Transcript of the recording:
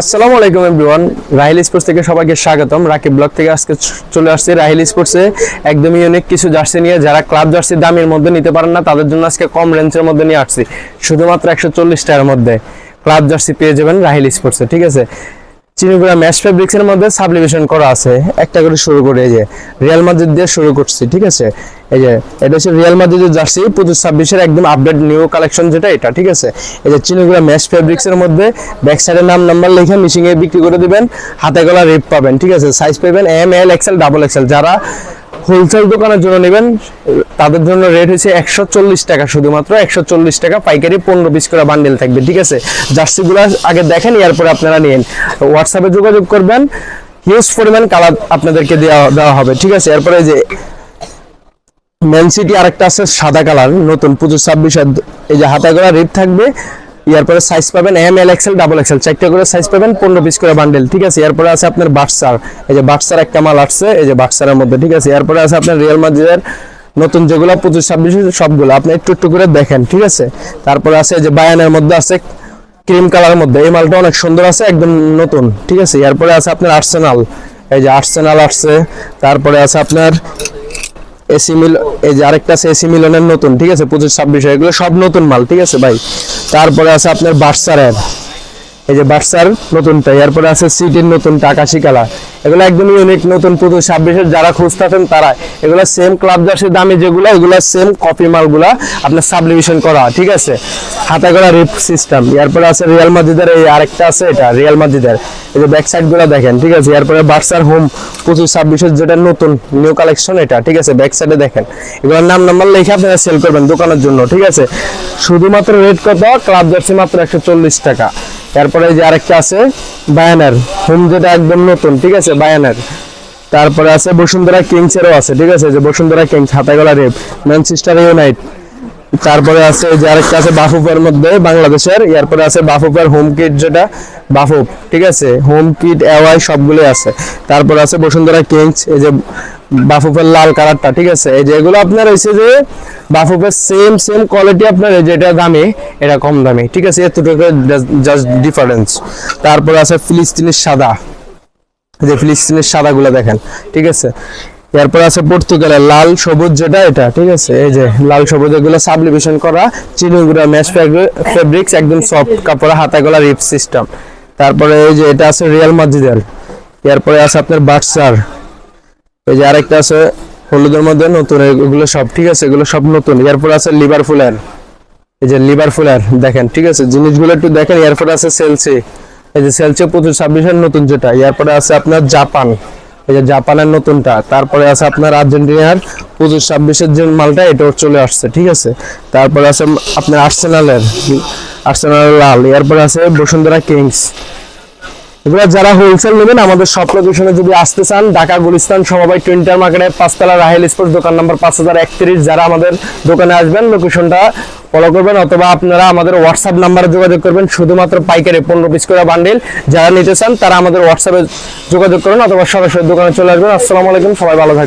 আসসালামু আলাইকুম everyone, Rahil sports থেকে সবাইকে স্বাগতম। রাকিব ব্লগ থেকে আজকে চলে আসছে রাহিল স্পোর্টসে। একদমই অনেক কিছু জার্সি নিয়ে যারা ক্লাব জার্সি দামের মধ্যে নিতে পারেন না, তাদের জন্য আজকে কম রেঞ্জের মধ্যে নিয়ে আসছি। শুধুমাত্র একশো চল্লিশ টাকার মধ্যে ক্লাব জার্সি পেয়ে যাবেন রাহিল স্পোর্টসে, ঠিক আছে? চিনিগুড়া ম্যাশ ফেব্রিক্সের মধ্যে সাবলিভেশন করা আছে। একটা করে শুরু করে এই যে রিয়াল মাদ্রিদ দিয়ে শুরু করছি, ঠিক আছে? এই যে এটা হচ্ছে রিয়াল মাদ্রিদের জার্সি পঁচিশ ছাব্বিশের একদম আপডেট নিউ কালেকশন যেটা এটা, ঠিক আছে? এই যে চিনিগুড়া ম্যাশ ফেব্রিক্সের মধ্যে ব্যাক সাইডের নাম নাম্বার লিখে মিশিংয়ে বিক্রি করে দিবেন, হাতে গলা রেপ পাবেন, ঠিক আছে? সাইজ পাবেন M L XL double XL যারা হোলসেল দোকানের জন্য নেবেন, তাদের জন্য রেট হচ্ছে একশো চল্লিশ টাকা শুধুমাত্র, একশো চল্লিশ টাকা পাইকারি পনেরো পিস করে বান্ডেল থাকবে, ঠিক আছে? জার্সিগুলো আগে দেখেন, এরপরে আপনারা নিন হোয়াটসঅ্যাপে যোগাযোগ করবেন হিউজ পরিমাণ কালার আপনাদেরকে দেওয়া দেওয়া হবে, ঠিক আছে? এরপরে যে ম্যান সিটি আরেকটা আছে, সাদা কালার নতুন, পঁচিশ ছাব্বিশ এই যে হাতা করা রেট থাকবে এরপরে সাইজ পাবেন M L XL double XL চারটা করে সাইজ পাবেন, পনেরো পিস করে বান্ডেল ঠিক আছে? এরপরে আছে আপনার বাক্সার এই যে বাক্সার একটা মাল আসছে, এই যে বাক্সারের মধ্যে, ঠিক আছে? এরপরে আছে আপনার রিয়াল মাদ্রিদের নতুন যেগুলো, পঁচিশ, ছাব্বিশ সবগুলো। আপনি একটু একটু করে দেখেন, ঠিক আছে? তারপরে আছে যে বায়ানের মধ্যে আছে ক্রিম কালার মধ্যে। এই মালটা অনেক সুন্দর আছে, একদম নতুন, ঠিক আছে? এরপরে আছে আপনার আর্সেনাল এই যে আর্সেনাল আসছে। তারপরে আছে আপনার এসি মিল এই যে আরেকটা আছে এসি মিলনের নতুন, ঠিক আছে? পঁচিশ, ছাব্বিশ, এগুলো সব নতুন মাল, ঠিক আছে ভাই? তারপরে আছে আপনার বার্সারের এই যে বার্সার নতুনটা এরপরে আছে সিটির নতুনটা আকাশি কালার। এগুলো একদম ইউনিক নতুন পঁচিশ ছাব্বিশের যারা খুঁজতেছেন তারা। এগুলো সেম ক্লাব জার্সির দামে যেগুলো, এগুলো সেম কপি মালগুলা আপনার সাবলিমিশন করা, ঠিক আছে? হাতে করা রিপ সিস্টেম এরপরে আছে রিয়াল মাদ্রিদের এই আরেকটা আছে এটা রিয়াল মাদ্রিদের এই যে ব্যাক সাইডগুলো দেখেন, ঠিক আছে? এরপরে বার্সার হোম পঁচিশ ছাব্বিশের যেটা নতুন নিউ কালেকশন এটা, ঠিক আছে? ব্যাক সাইডে দেখেন। এগুলোর নাম নাম্বার লিখে আপনারা সেল করবেন দোকানের জন্য, ঠিক আছে? শুধুমাত্র রেট কত? ক্লাব জার্সি মাত্র একশো চল্লিশ টাকা। এরপরে এই যে আরেকটা আছে, বায়ানার। হোম যেটা একদম নতুন, ঠিক আছে? বায়ানার। তারপরে আছে বসুন্ধরা কিংস এরও আছে, ঠিক আছে? যে বসুন্ধরা কিংস, হাতাগলা রেপ, ম্যানচেস্টার ইউনাইট। তারপরে আছে যে আরেকটা আছে বাফুফের মধ্যে বাংলাদেশের, এরপরে আছে বাফুফের হোম কিট যেটা, বাফুফ, ঠিক আছে? হোম কিট এওয়াই সবগুলো আছে। তারপরে আছে বসুন্ধরা কিংস এই যে বাফুফের লাল কালারটা, ঠিক আছে? এই যে এগুলো আপনার হয়েছে যে বাফুফের সেম সেম কোয়ালিটি আপনার, এই যেটা দামি, এটা কম দামি, ঠিক আছে? এতটুকু জাস্ট ডিফারেন্স তারপরে আছে ফিলিস্তিনের সাদা। যে ফিলিস্তিনের সাদাগুলো দেখেন, ঠিক আছে? এরপর আছে পর্তুগালের লাল সবুজ যেটা, এটা, ঠিক আছে? এই যে লাল সবুজ, এগুলো সাবলিমেশন করা চিনিগুড়া ম্যাশ ফেব্রিক্স একদম সফট কাপড় হাতা গলা রিপ সিস্টেম তারপরে এই যে এটা আছে রিয়াল মাদ্রিদের এরপরে আছে আপনার বাটসার এই যে আরেকটা আছে হলুদের মধ্যে নতুন, এগুলো সব, ঠিক আছে? এগুলো সব নতুন। এরপর আছে লিভারপুলের এই যে লিভারপুলের দেখেন, ঠিক আছে? জিনিসগুলো একটু দেখেন, এরপরে আছে সেলসি এই যে সেলসি প্রচুর ছাব্বিশের নতুন যেটা। এরপরে আছে আপনার জাপান এই যে জাপানের নতুনটা, তারপরে আছে আপনার আর্জেন্টিনার পঁচিশ ছাব্বিশের যে মালটা, এটাও চলে আসছে, ঠিক আছে? তারপরে আছে আপনার আর্সেনালের আর্সেনালের লাল, এরপরে আছে বসুন্ধরা কিংস। এগুলো যারা হোলসেল নেবেন, আমাদের সব লোকেশনে যদি আসতে চান, ঢাকা, গুলিস্তান, সমবায় টুইন্টার মার্কেটে পাঁচতলা রাহেল স্পোর্টস দোকান নাম্বার পাঁচ হাজার একত্রিশ, যারা আমাদের দোকানে আসবেন লোকেশনটা ফলো করবেন অথবা আপনারা আমাদের হোয়াটসঅ্যাপ নাম্বারে যোগাযোগ করবেন, শুধুমাত্র পাইকারি পনেরো পিস করে বান্ডিল যারা নিতে চান, তারা আমাদের হোয়াটসঅ্যাপে যোগাযোগ করবেন অথবা সরাসরি দোকানে চলে আসবেন। আসসালামু আলাইকুম, সবাই ভালো থাকবেন।